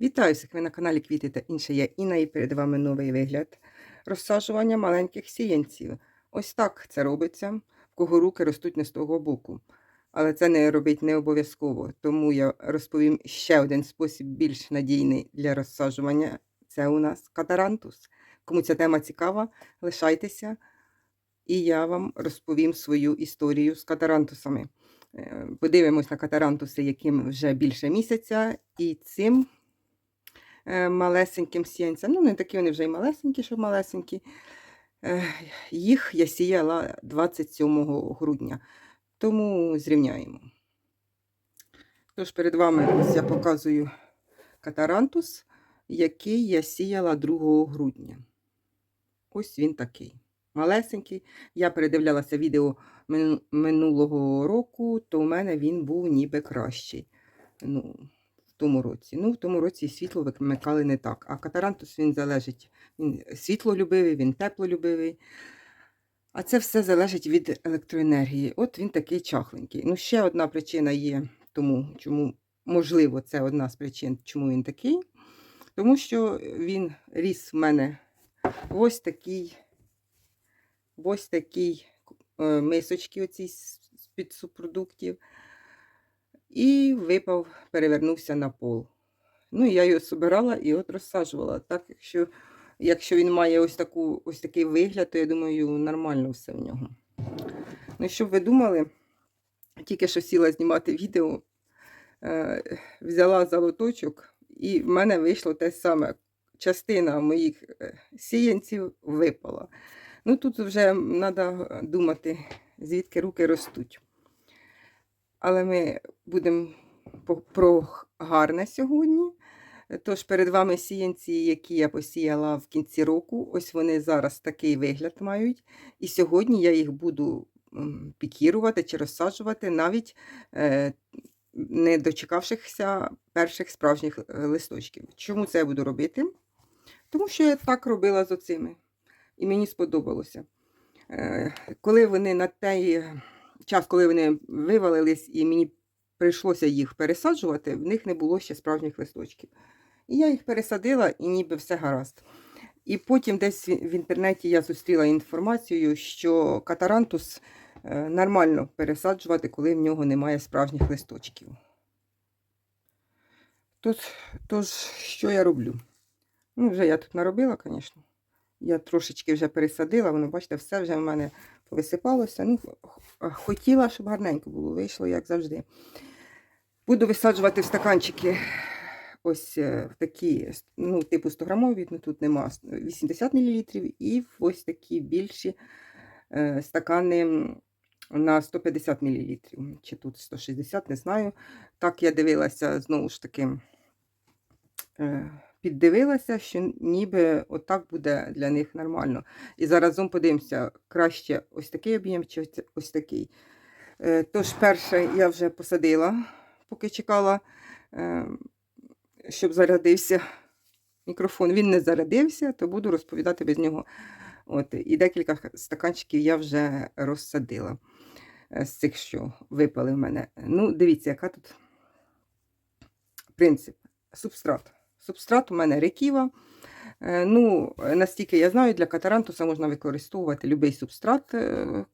Вітаю всіх! Ви на каналі Квіти та інше. Я Інна і перед вами новий вигляд розсаджування маленьких сіянців. Ось так це робиться, в кого руки ростуть не з того боку. Але це не робить не обов'язково, тому я розповім ще один спосіб більш надійний для розсаджування. Це у нас катарантус. Кому ця тема цікава, лишайтеся, і я вам розповім свою історію з катарантусами. Е, Подивимось на катарантуси, яким вже більше місяця, і цим малесеньким сіянцям. Ну, не такі вони вже й малесенькі, що малесенькі. Е, Їх я сіяла 27 грудня, тому зрівняємо. Тож перед вами я показую катарантус, який я сіяла 2 грудня. Ось він такий. Малесенький. Я передивлялася відео минулого року, то у мене він був ніби кращий. Ну, тому році. Ну, в тому році світло вимикали не так. А катарантус він залежить. Він світлолюбивий, він теплолюбивий. А це все залежить від електроенергії. От він такий чахленький. Ну, ще одна причина є тому, чому, можливо, це одна з причин, чому він такий. Тому що він ріс в мене ось такий, в ось такій е, мисочці оцій з-під субпродуктів. І випав, перевернувся на пол. Ну, я його собирала і от розсаджувала. Так, якщо, якщо він має ось, таку, ось такий вигляд, то я думаю, нормально все в нього. Ну, щоб ви думали, тільки що сіла знімати відео, е, взяла золоточок, і в мене вийшло те саме. Частина моїх е, сіянців випала. Ну, тут вже треба думати, звідки руки ростуть. Але ми будемо про гарне сьогодні. Тож перед вами сіянці, які я посіяла в кінці року. Ось вони зараз такий вигляд мають. І сьогодні я їх буду пікірувати чи розсаджувати, навіть е, не дочекавшихся перших справжніх е, листочків. Чому це я буду робити? Тому що я так робила з оцими. І мені сподобалося. Е, Коли вони на той час, коли вони вивалились, і мені прийшлося їх пересаджувати, в них не було ще справжніх листочків. І я їх пересадила, і ніби все гаразд. І потім десь в інтернеті я зустріла інформацію, що катарантус е, нормально пересаджувати, коли в нього немає справжніх листочків. Тож, тож що я роблю? Ну, вже я тут наробила, звісно. Я трошечки вже пересадила, воно, бачите, все вже в мене повисипалося. Ну, хотіла, щоб гарненько було, вийшло, як завжди. Буду висаджувати в стаканчики ось е, такі, ну, типу 100 грамові, ну тут нема 80 мл, і ось такі більші е, стакани на 150 мл. Чи тут 160, не знаю. Так я дивилася знову ж таки. е, Піддивилася, що ніби отак буде для них нормально. І заразом подивимося, краще ось такий об'єм чи ось- такий. Е, Тож, перше я вже посадила, поки чекала, е, щоб зарядився мікрофон. Він не зарядився, то буду розповідати без нього. От, і декілька стаканчиків я вже розсадила е, з цих, що випали в мене. Ну, дивіться, яка тут принцип. Субстрат. Субстрат у мене реківа. Е, Ну, настільки я знаю, для катарантуса можна використовувати будь-який субстрат е,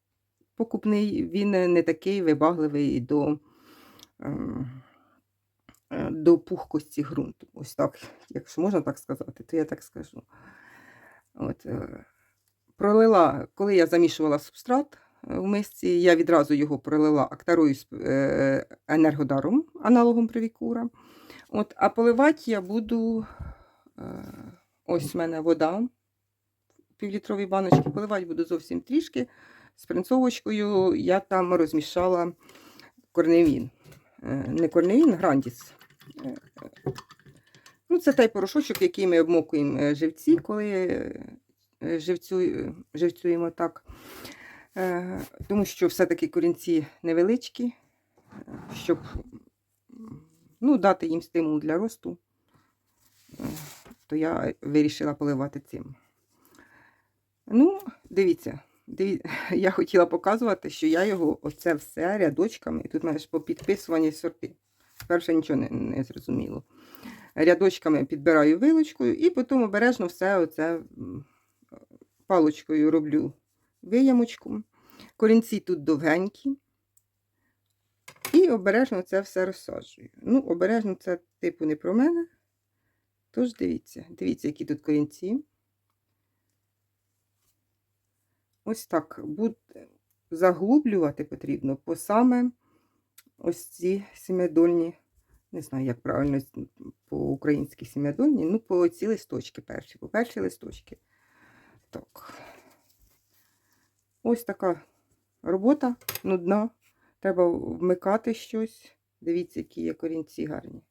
покупний. Він не такий вибагливий до, е, до пухкості ґрунту. Ось так, якщо можна так сказати, то я так скажу. От, пролила, коли я замішувала субстрат в мисці, я відразу його пролила актарою з е, енергодаром, аналогом привікура. От, а поливати я буду. Е, ось в мене вода в півлітровій баночці. Поливати буду зовсім трішки. З принцовочкою я там розмішала корневін. Е, не корневін, грандіс. Ну, це той порошочок, який ми обмокуємо живці, коли живцю, живцюємо так. Е, Тому що все-таки корінці невеличкі, е, щоб ну, дати їм стимул для росту, е, то я вирішила поливати цим. Ну, дивіться, диві... я хотіла показувати, що я його оце все рядочками, і тут мене ж попідписувані сорти. Перше нічого не, не зрозуміло. рядочками підбираю вилочкою і потім обережно все оце палочкою роблю виямочку. Корінці тут довгенькі. І обережно це все розсаджую. Ну, обережно це типу не про мене. Тож дивіться, дивіться, які тут корінці. Ось так буде заглублювати потрібно по саме ось ці сім'ядольні, не знаю, як правильно по-українськи сім'ядольні, ну, по ці листочки перші, по перші листочки. Так. Ось така робота нудна. Треба вмикати щось. Дивіться, які є корінці гарні.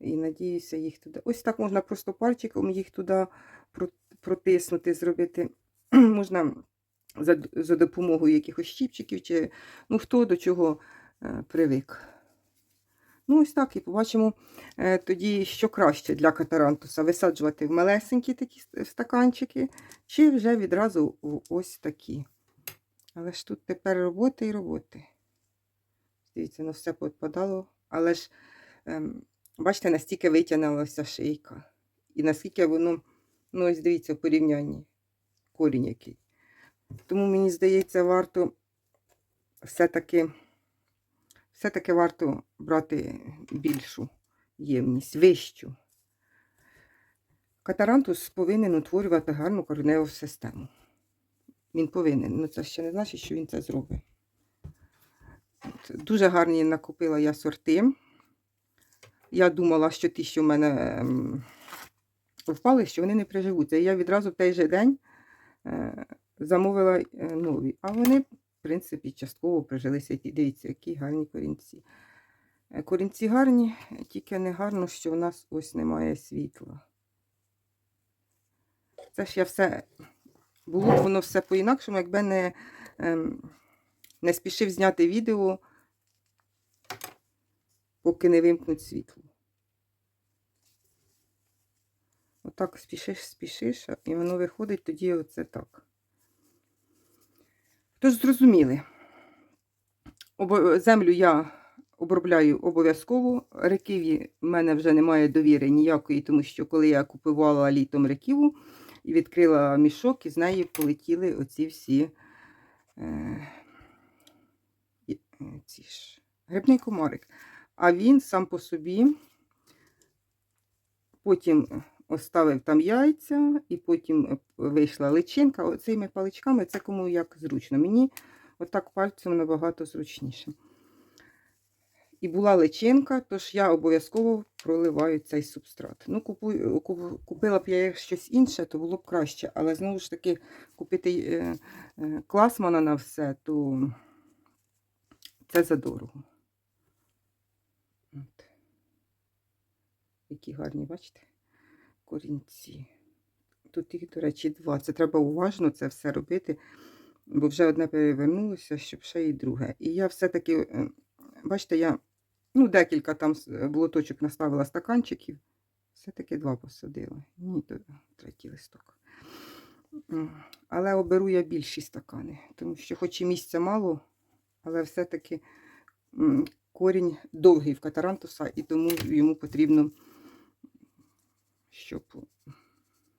І надіюся, їх туди. Ось так можна просто пальчиком їх туди протиснути, зробити. можна за, за допомогою якихось щіпчиків, чи ну хто до чого е, привик. Ну, ось так, і побачимо е, тоді, що краще для катарантуса висаджувати в малесенькі такі стаканчики, чи вже відразу в ось такі. Але ж тут тепер роботи і роботи. Дивіться, воно все підпадало. Але ж, ем, бачите, настільки витягнулася шийка. І наскільки воно, ну ось дивіться, в порівнянні корінь який. Тому мені здається, варто все-таки все-таки варто брати більшу ємність, вищу. Катарантус повинен утворювати гарну кореневу систему. Він повинен. Ну, це ще не значить, що він це зробить. Дуже гарні накупила я сорти. Я думала, що ті, що в мене ем, впали, що вони не приживуться. І я відразу в той же день е, замовила е, нові. А вони, в принципі, частково прижилися. Дивіться, які гарні корінці. Е, Корінці гарні, тільки не гарно, що в нас ось немає світла. Це ж я все було б воно все по-інакшому, якби не, ем, не спішив зняти відео, поки не вимкнуть світло. Отак спішиш, спішиш, і воно виходить тоді оце так. Тож зрозуміли. Землю я обробляю обов'язково. Реківі в мене вже немає довіри ніякої, тому що коли я купувала літом реківу і відкрила мішок, і з неї полетіли оці всі е, е, ці ж, грибний комарик. А він сам по собі потім оставив там яйця, і потім е, вийшла личинка. Оцими паличками це кому як зручно. Мені отак пальцем набагато зручніше. І була личинка, тож я обов'язково проливаю цей субстрат. Ну, купую, купила б я щось інше, то було б краще. Але знову ж таки, купити е, е, класмана на все, то це задорого. От. Які гарні, бачите? Корінці. Тут їх, до речі, два. Це треба уважно це все робити, бо вже одне перевернулося, щоб ще й друге. І я все-таки, е, бачите, я ну, декілька там блоточок наставила стаканчиків. Все-таки два посадила. Ні, то третій листок. Але оберу я більші стакани, тому що хоч і місця мало, але все-таки корінь довгий в катарантуса, і тому йому потрібно, щоб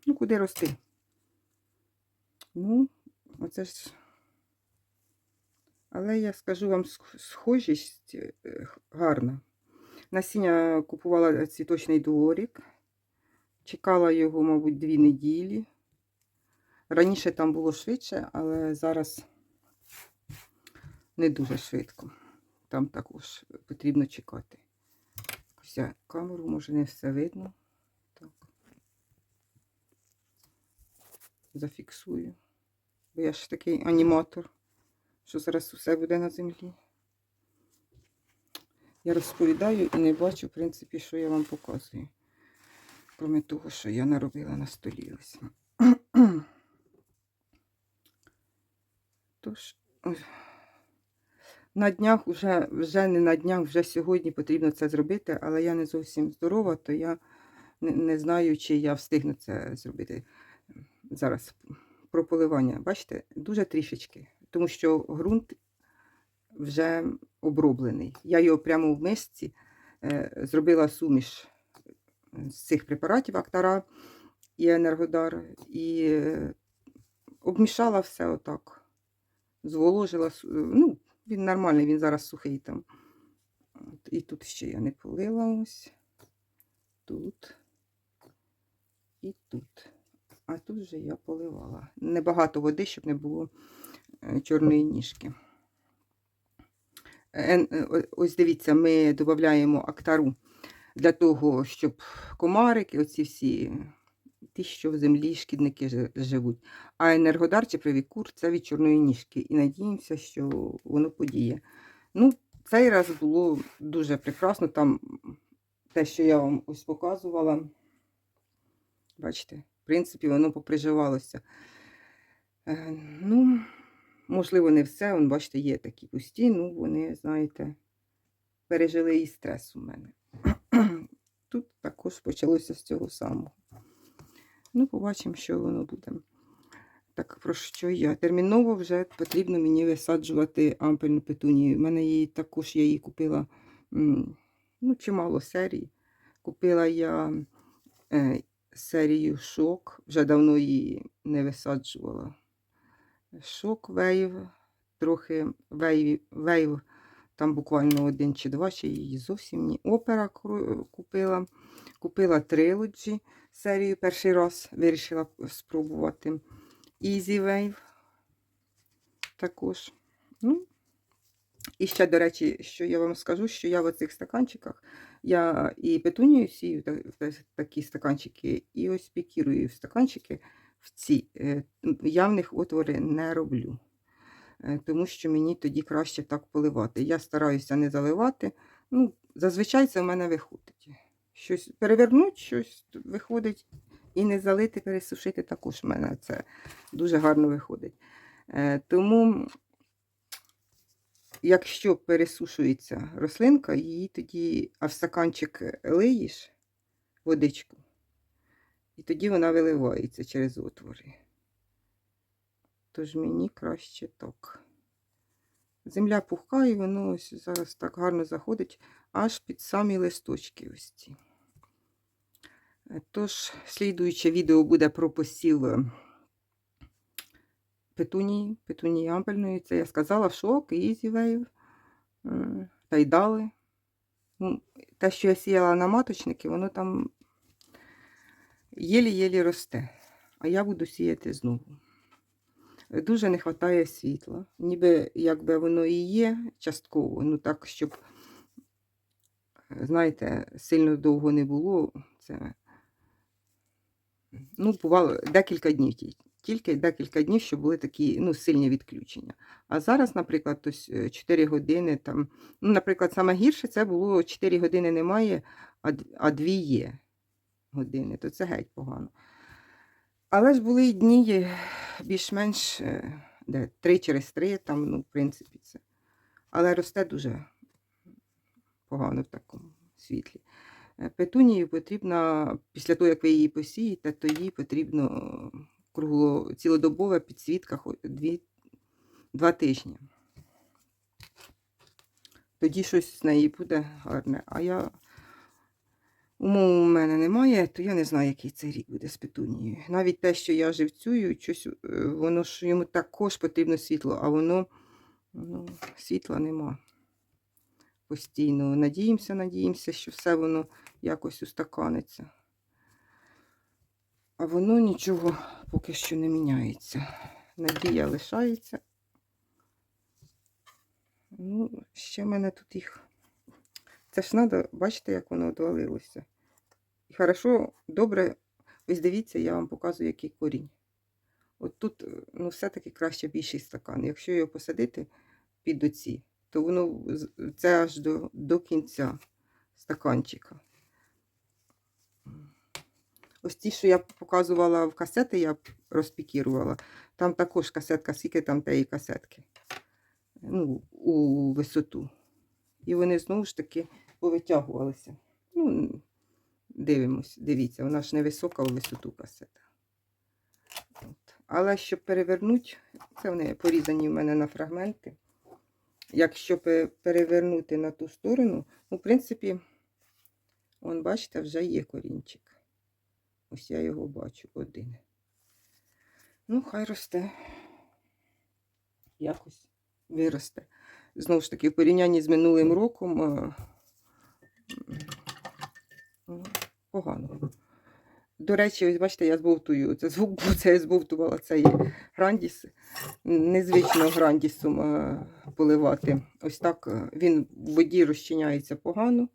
ну, куди рости. Ну, оце ж. Але я скажу вам, схожість е, гарна. Насіння купувала цвіточний дворік. Чекала його, мабуть, дві неділі. Раніше там було швидше, але зараз не дуже швидко. Там також потрібно чекати. Ось камеру, може, не все видно. Так. Зафіксую. Бо я ж такий аніматор, що зараз усе буде на землі. Я розповідаю і не бачу, в принципі, що я вам показую. Кроме того, що я наробила на столі. Ось. Тож, на днях, вже, вже не на днях, вже сьогодні потрібно це зробити, але я не зовсім здорова, то я не, не знаю, чи я встигну це зробити зараз. Про поливання. Бачите, дуже трішечки, тому що ґрунт вже оброблений. Я його прямо в мисці е, зробила суміш з цих препаратів Актара і Енергодар, і е, обмішала все отак. Зволожила. Ну, він нормальний, він зараз сухий там. От, І тут ще я не полила ось. Тут. І тут. А тут вже я поливала. Небагато води, щоб не було е, чорної ніжки. Е, Ось дивіться, ми додаємо актару для того, щоб комарики, оці всі, ті, що в землі шкідники живуть. А енергодар чи привікур це від чорної ніжки. І надіємося, що воно подіє. Ну, цей раз було дуже прекрасно. Там те, що я вам ось показувала. Бачите, принципі, воно поприживалося. Е, ну, можливо, не все. Вон, бачите, є такі пусті, ну вони, знаєте, пережили і стрес у мене. Тут також почалося з цього самого. Ну, побачимо, що воно буде. Так, про що я? Терміново вже потрібно мені висаджувати ампельну петунію. У мене її також я її купила ну, чимало серій. Купила я е, серію шок, вже давно її не висаджувала. Шок вейв, трохи вейв, вейв там буквально один чи два, ще її зовсім ні. Опера купила. Купила трилоджі серію перший раз, вирішила спробувати. Easy Wave також. Ну, і ще, до речі, що я вам скажу, що я в оцих стаканчиках я і петунію сію в такі стаканчики, і ось пікірую в стаканчики в ці. Е, Я в них отвори не роблю, е, тому що мені тоді краще так поливати. Я стараюся не заливати. Ну, зазвичай це в мене виходить. Щось перевернуть, щось виходить, і не залити, пересушити також в мене це дуже гарно виходить. Е, Тому, якщо пересушується рослинка, її тоді, а в стаканчик лиєш водичку, і тоді вона виливається через отвори. Тож мені краще так. Земля пухка, і воно ось зараз так гарно заходить аж під самі листочки ось ці. Е, Тож, слідуюче відео буде про посів е, петунії, петунії ампельної. Це я сказала шок, Easy Wave, е, та й дали. Ну, Те, що я сіяла на маточники, воно там єлі-єлі росте. А я буду сіяти знову. Дуже не вистачає світла. Ніби якби воно і є частково, ну так, щоб, знаєте, сильно довго не було. Це, ну, бувало декілька днів ті- тільки декілька днів, що були такі ну, сильні відключення. А зараз, наприклад, ось е, 4 години там, ну, наприклад, саме гірше це було 4 години немає, а, д- 2 є години, то це геть погано. Але ж були і дні е, більш-менш е, де, 3 через 3, там, ну, в принципі, це. Але росте дуже погано в такому світлі. Е, Петунію потрібно, після того, як ви її посієте, то їй потрібно кругло, цілодобова підсвітка дві, два тижні. Тоді щось з неї буде гарне. А я умов у мене немає, то я не знаю, який цей рік буде з петунією. Навіть те, що я живцюю, щось, е, воно ж йому також потрібно світло, а воно ну, світла нема постійно. Надіємося, надіємося, що все воно якось устаканиться. А воно нічого поки що не міняється. Надія лишається. Ну, ще в мене тут їх. Це ж треба, бачите, як воно одвалилося. І хорошо, добре, ось дивіться, я вам показую, який корінь. От тут, е, ну, все-таки краще більший стакан. Якщо його посадити під оці, то воно це аж до, до кінця стаканчика. Ось ті, що я показувала в касети, я розпікірувала. Там також касетка, скільки там тієї касетки. Ну, у висоту. І вони знову ж таки повитягувалися. Ну, дивимось, дивіться, вона ж невисока у висоту касета. От. Але щоб перевернути, це вони порізані в мене на фрагменти. Якщо перевернути на ту сторону, ну, в принципі, Вон, бачите, вже є корінчик. Ось я його бачу один. Ну, хай росте. Якось виросте. Знову ж таки, в порівнянні з минулим роком е, погано. До речі, ось бачите, я збовтую. Це звук був, це я збовтувала цей грандіс. Незвично грандісом е, поливати. Ось так е, він в воді розчиняється погано.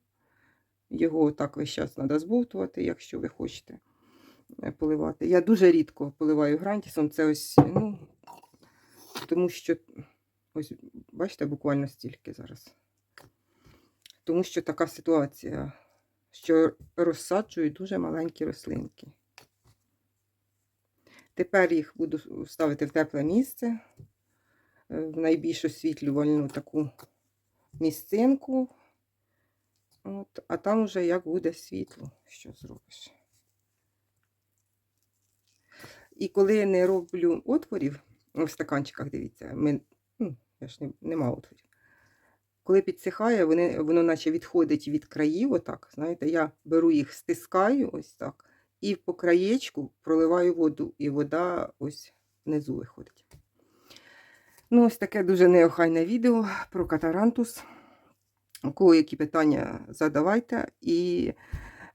Його так весь час треба збовтувати, якщо ви хочете поливати. Я дуже рідко поливаю грандісом. Це ось, ну, тому що, ось, бачите, буквально стільки зараз. Тому що така ситуація, що розсаджую дуже маленькі рослинки. Тепер їх буду ставити в тепле місце, е, в найбільш освітлювальну таку місцинку. От, а там вже як буде світло, що зробиш. І коли не роблю отворів, в стаканчиках, дивіться, ми, ну, я ж не, нема отворів. Коли підсихає, вони, воно наче відходить від країв, отак, знаєте, я беру їх, стискаю ось так, і по краєчку проливаю воду, і вода ось внизу виходить. Ну, ось таке дуже неохайне відео про катарантус. У кого які питання задавайте. І,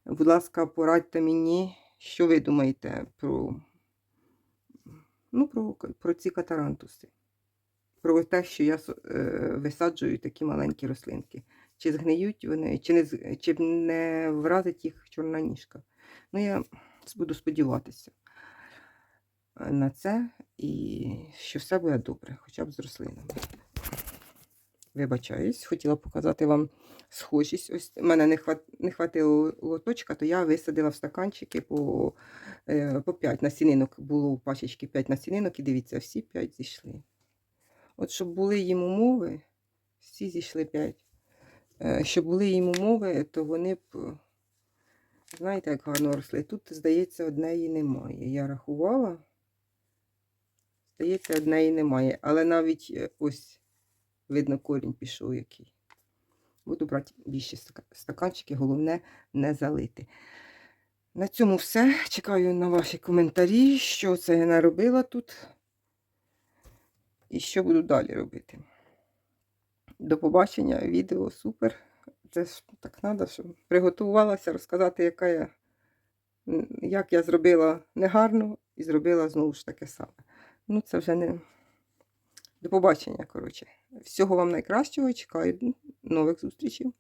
будь ласка, порадьте мені, що ви думаєте про, ну, про, про ці катарантуси. Про те, що я е, висаджую такі маленькі рослинки. Чи згниють вони, чи не, чи не вразить їх чорна ніжка. Ну, я буду сподіватися е, на це і що все буде добре, хоча б з рослинами. Вибачаюсь, хотіла показати вам схожість. Ось мене не, хват... не хватило лоточка, то я висадила в стаканчики по, е, по 5 насінинок. Було у пачечки 5 насінинок, і дивіться, всі 5 зійшли. От щоб були їм умови, всі зійшли 5. Е, щоб були їм умови, то вони б, знаєте, як гарно росли. Тут, здається, однеї немає. Я рахувала. Здається, однеї немає. Але навіть е, ось видно, корінь пішов який. Буду брати більші стаканчики, головне не залити. На цьому все. Чекаю на ваші коментарі, що це я наробила тут. І що буду далі робити. До побачення, відео супер. Це ж так треба, щоб приготувалася розказати, яка я, як я зробила негарно і зробила знову ж таке саме. Ну, це вже не. До побачення, коротше. Всього вам найкращого. Чекаю нових зустрічей.